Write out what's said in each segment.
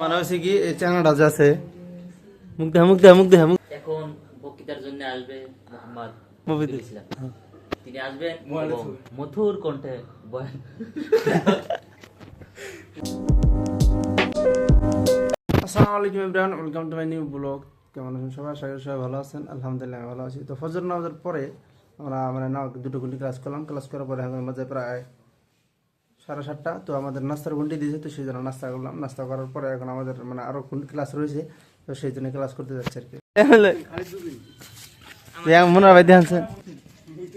মানে কি এই চ্যাংড়াটা আছে মুখ দেখা মুখ দেখা মুখ দেখা মুখ এখন বক্তৃতার জন্য আসবে মোহাম্মদ মফিদুল ইসলাম। তিনি আসবেন মধুর কণ্ঠে বয়ান। আসসালামু আলাইকুম welcome to my new blog কেমন আছেন সবাই? আশা করি সবাই ভালো আছেন। আলহামদুলিল্লাহ ভালো আছি। তো ফজর নামাজের পরে আমরা মানে না দুটো ঘন্টি ক্লাস করলাম। ক্লাস করার পরে এখন মাঝে প্রায় সাড়ে সাতটা, তো আমাদের নাস্তার ঘন্টি দিয়েছে, তো সেই জন্য নাস্তা করলাম। নাস্তা করার পরে এখন আমাদের মানে আরও ক্লাস রয়েছে, তো সেই জন্য ক্লাস করতে যাচ্ছে আর কি।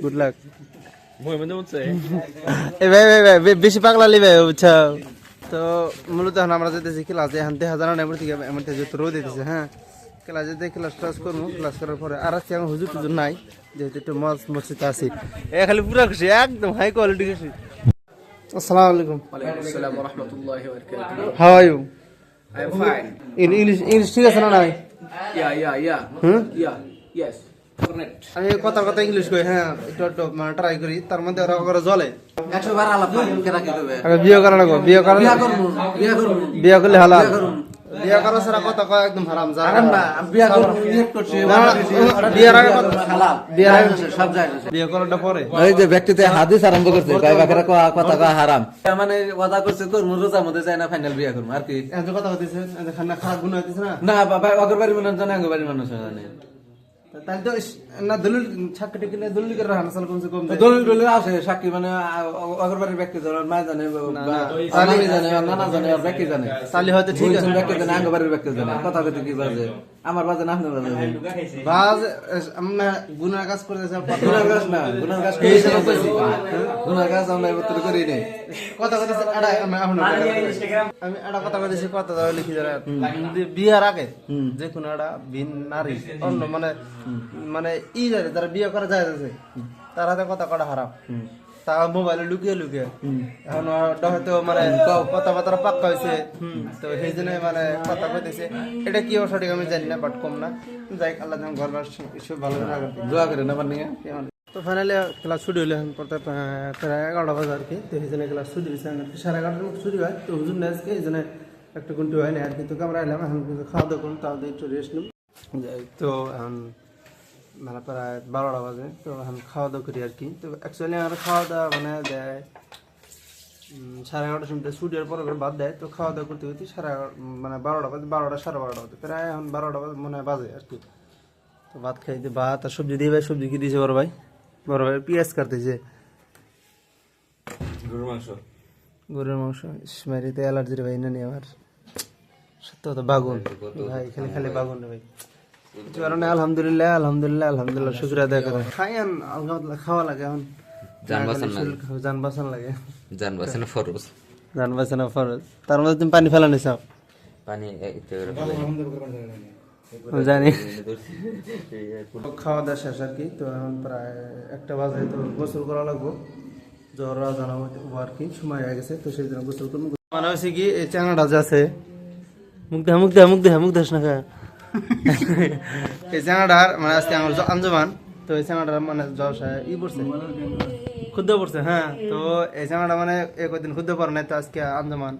গুড বেশি পাগলা তো মূলত এখন আমরা এখন দেখা জানা না এমন থেকে এমন হ্যাঁ? ক্লাস ক্লাস করার পরে আর টুজুর নাই, যেহেতু একটু মজ আছি। এ খালি পুরা খুশি, একদম হাই কোয়ালিটি খুশি। আসসালামু আলাইকুম। ওয়া রাহমাতুল্লাহি ওয়া বারাকাতুহু how are you I'm fine. English English ঠিক আছে না নাই? Yeah yeah yeah hmm yeah yes. আমি কথা কথা ইংলিশ কই হ্যাঁ একটু একটু মানে ট্রাই করি তার মধ্যে ওরা করে জ্বলে। একশো বার আলাপ বিয়ে করা লাগবো বিয়ে করা বিয়া করব বিয়া করব বিয়ে করলে হালাল। বিয়ে করা ছাড়া কথা কয় একদম হারাম যা আরাম না বিয়া করব নিয়ত করছি বিয়ের আগে কথা হালাল বিয়ের আগে সব যায় বিয়ে করাটা পরে এই যে ব্যক্তিতে হাদিস আরম্ভ করছে কয় বাকেরা কথা কয় হারাম। মানে ওয়াদা করছে তোর রোজার মধ্যে যায় না ফাইনাল বিয়া করব আর কি? এত কথা এখন খানা খারাপ গুণ হইতেছে না? না বাবা অগরবাড়ি মানুষ জানে অগরবাড়ি বাড়ির মানুষ জানে। তাহলে তো না দলিল ছাক্কি টিকি না দলিল করে রাখান সাল কমসে কম দলিল সাক্ষী মানে অগর ব্যক্তি জানে মা জানে জানে নানা জানে আর ব্যক্তি জানে। তাহলে হয়তো ঠিক আছে। ব্যক্তি জানে আঙ্গ বাড়ির ব্যক্তি জানে কথা কথা কি বাজে। আমার বাজে না আপনার বাজে। বাজ আমরা গুনার কাজ করতেছে গুনার গাছ না গুনার গাছ এই জন্য কইছি। গুনার গাছ আমরা এবার করি নেই। কথা কথা এটা আমি এখন আমি এটা কথা কইতেছি কথা দাও লিখি যারা বিয়ার আগে যে কোনো একটা বিন নারী অন্য মানে মানে ই যায় তারা বিয়ে করা যায় আছে তার হাতে কথা কটা হারাম। তা মোবাইলে লুকিয়ে লুকিয়ে। এখন হয়তো মানে কথা বার্তা পাক্কা হয়েছে তো সেই জন্য মানে কথা কইতেছে। এটা কি সঠিক আমি জানি না বাট কম না। যাই আল্লাহ যেন ঘর সব ভালো দোয়া করেন আমার নিয়ে তো ফাইনালি ক্লাস শুরু হলো এখন প্রায় এগারোটা বাজে আর কি। তো এই জন্য ক্লাস শুরু হয়েছে সাড়ে এগারোটার মতো শুরু হয়। তো হুজুর না আজকে এই জন্য একটা ঘণ্টা হয় না আর কি। তো আমরা এলাম এখন খাওয়া দাওয়া করুন তাও একটু রেস্ট নিব। যাই তো মানে প্রায় বারোটা বাজে তো এখন খাওয়া দাওয়া করি আর কি। তো অ্যাকচুয়ালি আমার খাওয়া দাওয়া মানে দেয় সাড়ে এগারোটার সময় স্টুডিওর পরে করে বাদ দেয় তো খাওয়া দাওয়া করতে করতে সাড়ে এগারো মানে বারোটা বাজে বারোটা সাড়ে বারোটা বাজে প্রায় এখন বারোটা বাজে মনে হয় বাজে আর কি। তো ভাত খাইতে ভাত আর সবজি দিয়ে ভাই সবজি কি দিয়েছে বড় ভাই? বড় ভাই পেঁয়াজ কাটতেছে। গরুর মাংস? ইসমাইরিতে অ্যালার্জির ভাই না নি আমার। সত্য কথা বাগুন। ভাই খালি খালি বাগুন রে ভাই। কিছু কারণে আলহামদুলিল্লাহ আলহামদুলিল্লাহ আলহামদুলিল্লাহ শুক্র আদায় করে। আলহামদুলিল্লাহ খাওয়া লাগে এখন। জান বাঁচান লাগে। জান বাঁচান লাগে। জান বাসে ফরজ। জান বাঁচানো ফরজ। তার মধ্যে তুমি পানি ফেলা নিছাও পানি একটু করে ফেলে। আমি জানি। খাওয়া দাওয়া শেষ আর কি তো এখন প্রায় একটা বাজে তো গোসল করা লাগবো। জ্বর জানা আর কি সময় হয়ে গেছে তো সেই জন্য গোসল করব। মানে হয়েছে কি এই আছে মুখ দেখা মুখ দেখা মুখ দেখা মুখ দেখ না এই চ্যাংড়াটার মানে আজকে আমার আঞ্জমান তো এই চ্যাংড়াটার মানে ই পড়ছে। ক্ষুদ্র পড়ছে হ্যাঁ তো এই চ্যাংড়াটা মানে এক দিন ক্ষুদ্র পড়ে নাই, তো আজকে আঞ্জমান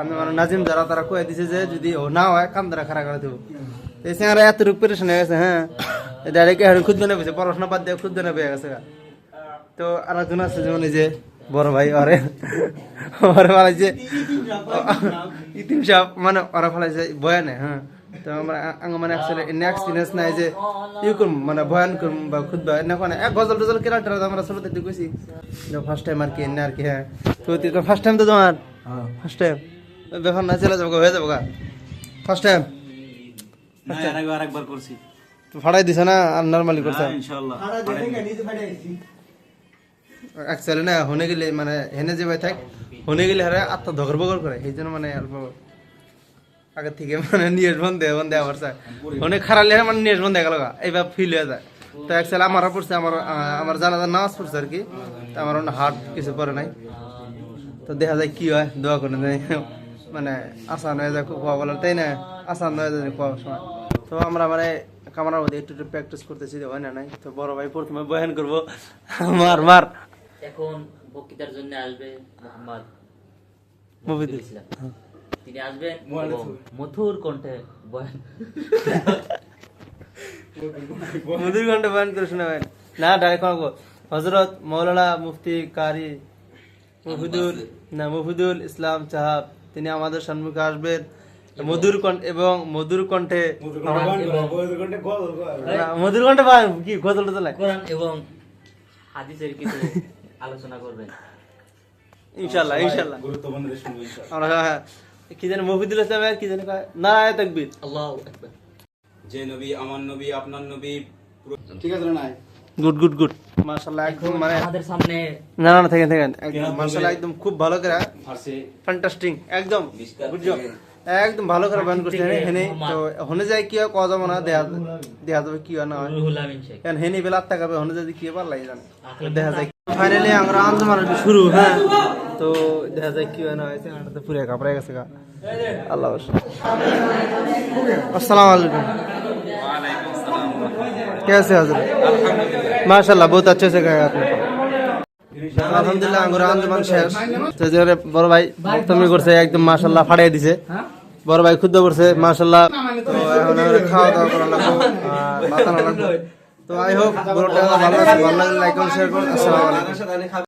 আঞ্জমান নাজিম যারা, তারা কয়ে দিছে যে যদি ও না হয়, কাম দ্বারা খারাপ করে দেবো। এই চ্যাংড়া এত রূপ হয়ে গেছে হ্যাঁ। ডাইরেক্ট ক্ষুদ্র নেবে পড়াশোনা বাদ দিয়ে ক্ষুদ্র নেবে গেছে তো আর একজন আছে যেমন এই যে বড় ভাই, ওরে ওরে ফেলাইছে ইতিম সাহেব মানে ওরা ফেলাইছে, বয়ানে হ্যাঁ। তো আমরা মানে আসলে এনে এক্সপিরিয়েন্স নাই যে ই করুম মানে বয়ান করুম বা খুদ বা এনে কোনে এক গজল টজল কেরা টেরা আমরা কইছি। ফার্স্ট টাইম আর কি এনে আর কি হ্যাঁ। তো তুই ফার্স্ট টাইম তো তোমার? ফার্স্ট টাইম ব্যাপার না চলে যাব হয়ে যাব গা ফার্স্ট টাইম আরেকবার করছি। তো ফাড়াই দিছে না আর নর্মালি করছে? ইনশাআল্লাহ অ্যাকচুয়ালি না হনে গেলে মানে হেনে যে ভাই থাক হনে গেলে হারে আত্মা ধগর বগর করে এই জন্য মানে অল্প আগে থেকে মানে নিয়েস বন্ধে বন্ধে আমার স্যার। খারাপ খারালে মানে নিয়েস বন্ধে গেল এইবার ফিল হয়ে যায়। তো অ্যাকচুয়ালি আমারও পড়ছে আমার আমার জানাজার নামাজ পড়ছে আর কি। তো আমার হার্ট কিছু পরে নাই। তো দেখা যায় কি হয় দোয়া করে দেয় মানে আসান হয়ে যায় খুব বলার তাই না? আসান হয়ে যায় খাওয়ার সময়। তো আমরা মানে কামরার মধ্যে একটু একটু প্র্যাকটিস করতেছি হয় না নাই? তো বড় ভাই প্রথমে বয়ান করব। মার মার। এখন বক্তৃতার জন্য আসবে মোহাম্মদ মফিদুল ইসলাম। তিনি আসবেন এবং মধুর কণ্ঠে বয়ান মধুর ঘণ্টা বয়ান করে শোনাবেন। না ডাইরেক্ট হজরত মৌলানা মুফতি কারি মুফিদুল না মুফিদুল ইসলাম সাহাব তিনি আমাদের সম্মুখে আসবেন। মধুর কণ্ঠ এবং মধুর কণ্ঠে মধুর কণ্ঠে বয়ান কি গজল টজল এবং হাদিসের কিছু আলোচনা করবেন। ইনশাল্লাহ ইনশাল্লাহ গুরুত্বপূর্ণ। আমরা হ্যাঁ, কি জানি মফিদুল ইসলামের কি জানি কয়? না তাকবীর। আল্লাহু আকবার। যে নবী আমার নবী আপনার নবী পুরো- গুড গুড গুড মাশাআল্লাহ একদম মানে আমাদের সামনে না না না, থাকেন থাকেন। একদম মাশাআল্লাহ একদম খুব ভালো করে। ফার্সে। ফ্যান্টাস্টিং একদম। বুঝছ? একদম ভালো করে বান করছে। হেনে তো হনে যায় কি হয় কওয়া যাবে না দেখা দেখা যাবে কি হয় না হয়। কারণ হেনে বেলা তাকাবে হনে যদি কি পার লাগে জানে। দেখা যায় ফাইনালি আমরা আন্দোলন শুরু হ্যাঁ। তো দেখা যায় কি হয় না হয় সেখানটা তো পুরো কাপড়ে গেছে গা আল্লাহ হাফেজ। আসসালামু আলাইকুম कैसे हजरत माशाल्लाह बहुत अच्छे से गए आपने আলহামদুলিল্লাহ আঙ্গুর আন্দোলন শেষ তো যে বড় ভাই বক্তব্য করছে একদম মাশাল্লাহ ফাড়িয়ে দিছে বড় ভাই ক্ষুদ্র করছে মাশাল্লাহ তো এখন আমরা খাওয়া দাওয়া করা লাগবো আর মাথা লাগবো তো আই হোপ বড়টা ভালো লাগছে ভালো লাগলে লাইক করুন শেয়ার করুন আসসালামু আলাইকুম